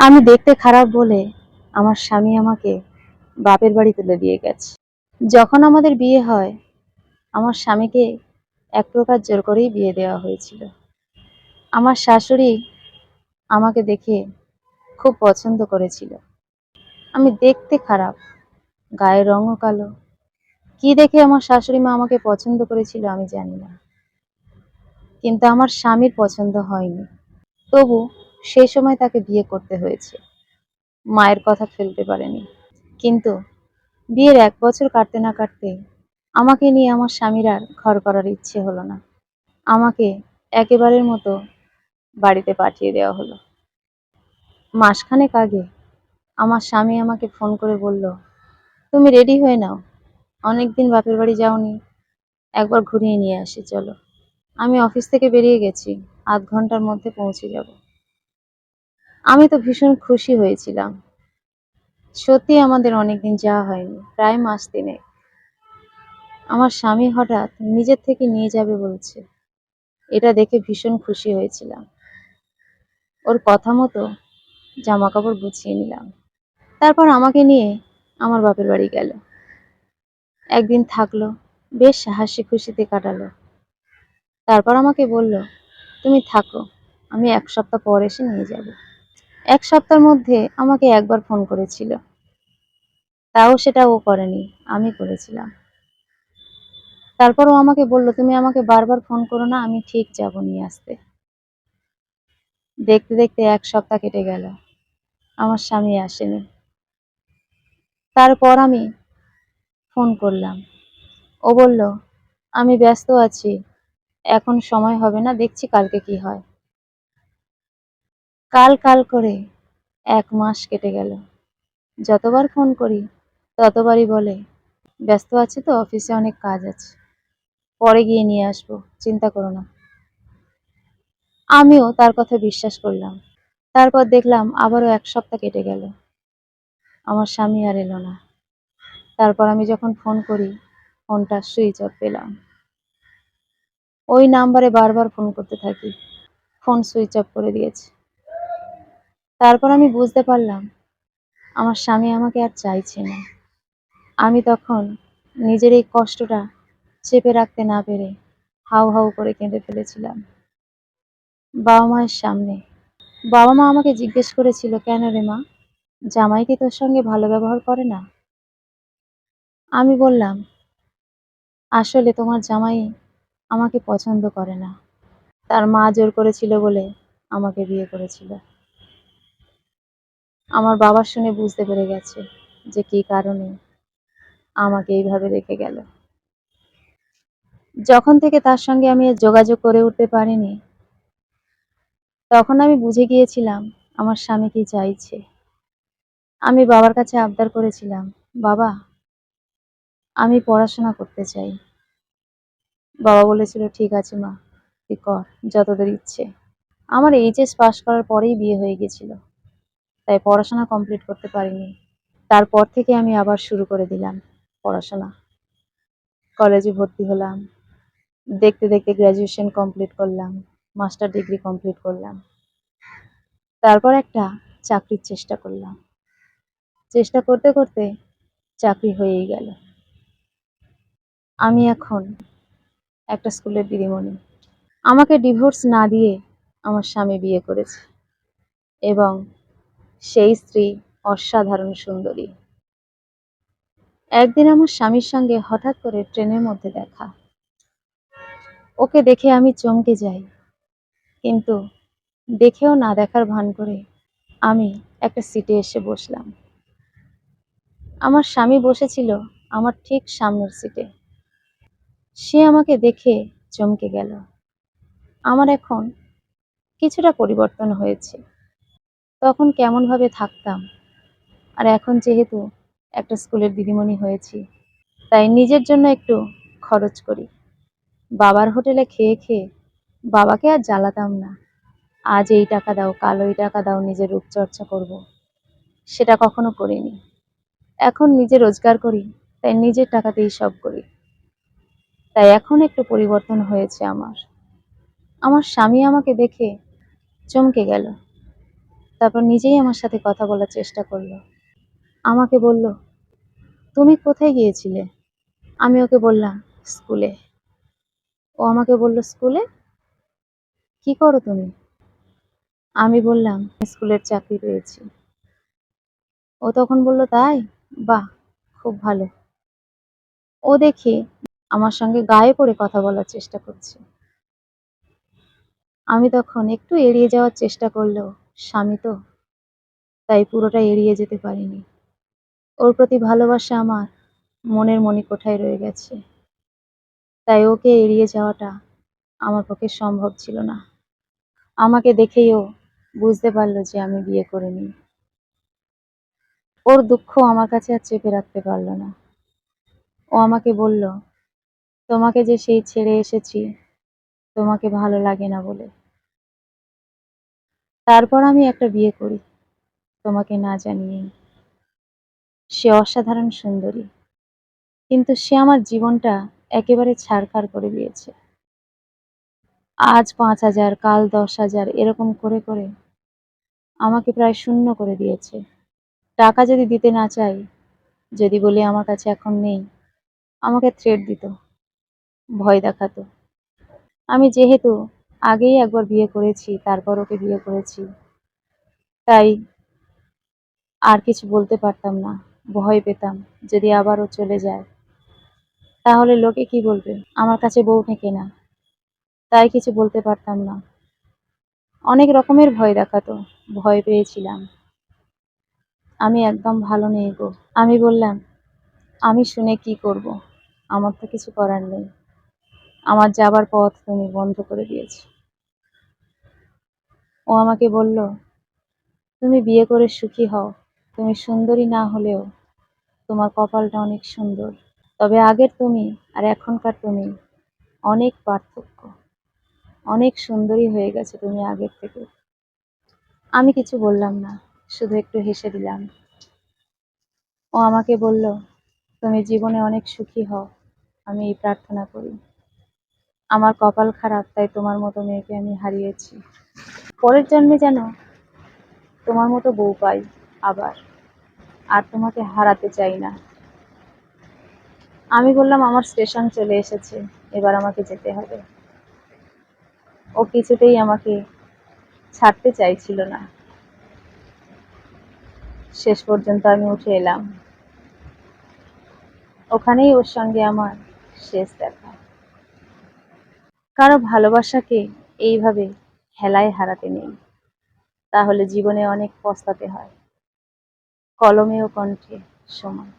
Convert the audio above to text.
আমি দেখতে খারাপ বলে আমার স্বামী আমাকে বাপের বাড়ি তুলে দিয়ে গেছে। যখন আমাদের বিয়ে হয়, আমার স্বামীকে এক প্রকার জোর করেই বিয়ে দেওয়া হয়েছিল। আমার শাশুড়ি আমাকে দেখে খুব পছন্দ করেছিল। আমি দেখতে খারাপ, গায়ের রঙও কালো। কি দেখে আমার শাশুড়ি মা আমাকে পছন্দ করেছিল আমি জানি না। কিন্তু আমার স্বামীর পছন্দ হয়নি। তবু সেই সময় তাকে বিয়ে করতে হয়েছে। মায়ের কথা ফেলতে পারেনি। কিন্তু বিয়ের এক বছর কাটতে না কাটতে আমাকে নিয়ে আমার স্বামীর আর ঘর করার ইচ্ছে হলো না। আমাকে একেবারের মতো বাড়িতে পাঠিয়ে দেওয়া হলো। মাসখানেক আগে আমার স্বামী আমাকে ফোন করে বলল, তুমি রেডি হয়ে নাও। অনেকদিন বাপের বাড়ি যাওনি। একবার ঘুরিয়ে নিয়ে আসি, চলো। আমি অফিস থেকে বেরিয়ে গেছি। আধ ঘণ্টার মধ্যে পৌঁছে যাব। আমি তো ভীষণ খুশি হয়েছিলাম। সত্যি আমাদের অনেকদিন যাওয়া হয়নি, প্রায় মাস দিনে আমার স্বামী হঠাৎ নিজের থেকে নিয়ে যাবে বলছে। এটা দেখে ভীষণ খুশি হয়েছিলাম। ওর কথা মতো জামা কাপড় গুছিয়ে নিলাম। তারপর আমাকে নিয়ে আমার বাপের বাড়ি গেল। একদিন থাকল, বেশ হাসি খুশিতে কাটালো। তারপর আমাকে বলল, তুমি থাকো, আমি এক সপ্তাহ পর এসে নিয়ে যাব। এক সপ্তাহের মধ্যে আমাকে একবার ফোন করেছিল। তাও সেটা ও করেনি, আমি করেছিলাম। তারপর ও আমাকে বলল, তুমি আমাকে বারবার ফোন করো না, আমি ঠিক যাব নিয়ে আসতে। দেখতে দেখতে এক সপ্তাহ কেটে গেল, আমার স্বামী আসেনি। তারপর আমি ফোন করলাম। ও বলল, আমি ব্যস্ত আছি, এখন সময় হবে না, দেখছি কালকে কি হয়। কাল কাল করে এক মাস কেটে গেল। যতবার ফোন করি, ততবারই বলে, ব্যস্ত আছি তো, অফিসে অনেক কাজ আছে। পরে গিয়ে নিয়ে আসব, চিন্তা করো না। আমিও তার কথা বিশ্বাস করলাম। তারপর দেখলাম আবারও এক সপ্তাহ কেটে গেল। আমার স্বামী আর এলো না। তারপর আমি যখন ফোন করি, ফোনটা সুইচ অফ পেলাম। ওই নাম্বারে বারবার ফোন করতে থাকি। ফোন সুইচ অফ করে দিয়েছে। তারপর আমি বুঝতে পারলাম, আমার স্বামী আমাকে আর চাইছে না। আমি তখন নিজের এই কষ্টটা চেপে রাখতে না পেরে হাউ হাউ করে কেঁদে ফেলেছিলাম। বাবা মায়ের সামনে। বাবা মা আমাকে জিজ্ঞেস করেছিল, কেন রে মা জামাই কি তোর সঙ্গে ভালো ব্যবহার করে না? আমি বললাম, আসলে তোমার জামাই আমাকে পছন্দ করে না। তার মা জোর করেছিল বলে আমাকে বিয়ে করেছিল। আমার বাবার শুনে বুঝতে পেরে গেছে যে কী কারণে আমাকে এইভাবে রেখে গেল। যখন থেকে তার সঙ্গে আমি যোগাযোগ করে উঠতে পারিনি, তখন আমি বুঝে গিয়েছিলাম আমার স্বামী কি চাইছে। আমি বাবার কাছে আবদার করেছিলাম, বাবা, আমি পড়াশোনা করতে চাই। বাবা বলেছিল, ঠিক আছে মা, তুই কর, যতদূর ইচ্ছে। আমার এইচএস পাশ করার পরেই বিয়ে হয়ে গেছিল তাই পড়াশোনা কমপ্লিট করতে পারিনি। তারপর থেকে আমি আবার শুরু করে দিলাম পড়াশোনা। কলেজে ভর্তি হলাম। দেখতে দেখতে গ্র্যাজুয়েশন কমপ্লিট করলাম মাস্টার ডিগ্রি কমপ্লিট করলাম। তারপর একটা চাকরির চেষ্টা করলাম। চেষ্টা করতে করতে চাকরি হয়েই গেল। আমি এখন একটা স্কুলের দিদিমণি। আমাকে ডিভোর্স না দিয়ে আমার স্বামী বিয়ে করেছে। এবং সেই স্ত্রী অসাধারণ সুন্দরী। একদিন আমার স্বামীর সঙ্গে হঠাৎ করে ট্রেনের মধ্যে দেখা। ওকে দেখে আমি চমকে যাই, কিন্তু দেখেও না দেখার ভান করে আমি একটা সিটে এসে বসলাম। আমার স্বামী বসেছিল আমার ঠিক সামনের সিটে। সে আমাকে দেখে চমকে গেল। আমার এখন কিছুটা পরিবর্তন হয়েছে। তখন কেমনভাবে থাকতাম? আর এখন যেহেতু একটা স্কুলের দিদিমণি হয়েছি, তাই নিজের জন্য একটু খরচ করি। বাবার হোটেলে খেয়ে খেয়ে বাবাকে আর জ্বালাতাম না। আজ এই টাকা দাও, কাল ওই টাকা দাও, নিজের রূপচর্চা করব। সেটা কখনো করিনি। এখন নিজে রোজগার করি, তাই নিজের টাকাতেই সব করি। তাই এখন একটু পরিবর্তন হয়েছে আমার। আমার স্বামী আমাকে দেখে চমকে গেল। তারপর নিজেই আমার সাথে কথা বলার চেষ্টা করল। আমাকে বলল, তুমি কোথায় গিয়েছিলে? আমি ওকে বললাম, স্কুলে। ও আমাকে বলল, স্কুলে? কি করো তুমি? আমি বললাম, স্কুলের চাকরি পেয়েছি। ও তখন বলল, তাই? বাহ, খুব ভালো। ও দেখি আমার সঙ্গে গায়ে পড়ে কথা বলার চেষ্টা করছে। আমি তখন একটু এড়িয়ে যাওয়ার চেষ্টা করলেও স্বামী তো, তাই পুরোটা এড়িয়ে যেতে পারিনি। ওর প্রতি ভালোবাসা আমার মনের মণিকোঠায় রয়ে গেছে। তাই ওকে এড়িয়ে যাওয়াটা আমার পক্ষে সম্ভব ছিল না। আমাকে দেখেই ও বুঝতে পারল যে আমি বিয়ে করিনি। ওর দুঃখ আমার কাছে আর চেপে রাখতে পারল না। ও আমাকে বলল, তোমাকে যে সেই ছেড়ে এসেছি, তোমাকে ভালো লাগে না বলে। তারপর আমি একটা বিয়ে করি। তোমাকে না জানিয়েই। সে অসাধারণ সুন্দরী। কিন্তু সে আমার জীবনটা একেবারে ছাড়খাড় করে দিয়েছে। আজ পাঁচ হাজার, কাল দশ হাজার এরকম করে করে আমাকে প্রায় শূন্য করে দিয়েছে। টাকা যদি দিতে না চাই, যদি বলি আমার কাছে এখন নেই, আমাকে থ্রেট দিত, ভয় দেখাতো। আমি যেহেতু আগেই একবার বিয়ে করেছি, তারপর ওকে বিয়ে করেছি। তাই আর কিছু বলতে পারতাম না, ভয় পেতাম যদি আবারও চলে যায়। তাহলে লোকে কি বলবে? আমার কাছে বউ থেকে না, তাই কিছু বলতে পারতাম না। অনেক রকমের ভয় দেখাতো, ভয় পেয়েছিলাম। আমি একদম ভালো নেই গো। আমি বললাম, আমি শুনে কি করব? আমার তো কিছু করার নেই। আমার যাবার পথ তুমি বন্ধ করে দিয়েছ। ও আমাকে বলল, তুমি বিয়ে করে সুখী হও। তুমি সুন্দরী না হলেও তোমার কপালটা অনেক সুন্দর। তবে আগের তুমি আর এখনকার তুমি অনেক পার্থক্য। অনেক সুন্দরী হয়ে গেছে তুমি আগের থেকে। আমি কিছু বললাম না, শুধু একটু হেসে দিলাম। ও আমাকে বলল, তুমি জীবনে অনেক সুখী হও। আমি এই প্রার্থনা করি। আমার কপাল খারাপ, তাই তোমার মতো মেয়েকে আমি হারিয়েছি। পরের জন্মে যেন তোমার মতো বউ পাই আবার, আর তোমাকে হারাতে চাই না। আমি বললাম, আমার স্টেশন চলে এসেছে, এবার আমাকে যেতে হবে। ও কিছুতেই আমাকে ছাড়তে চাইছিল না। শেষ পর্যন্ত আমি উঠে এলাম। ওখানেই ওর সঙ্গে আমার শেষ দেখা। কারও ভালোবাসাকে এইভাবে হেলায় হারাতে নেই। তাহলে জীবনে অনেক পস্তাতে হয়। কলমে ও কণ্ঠে সমান।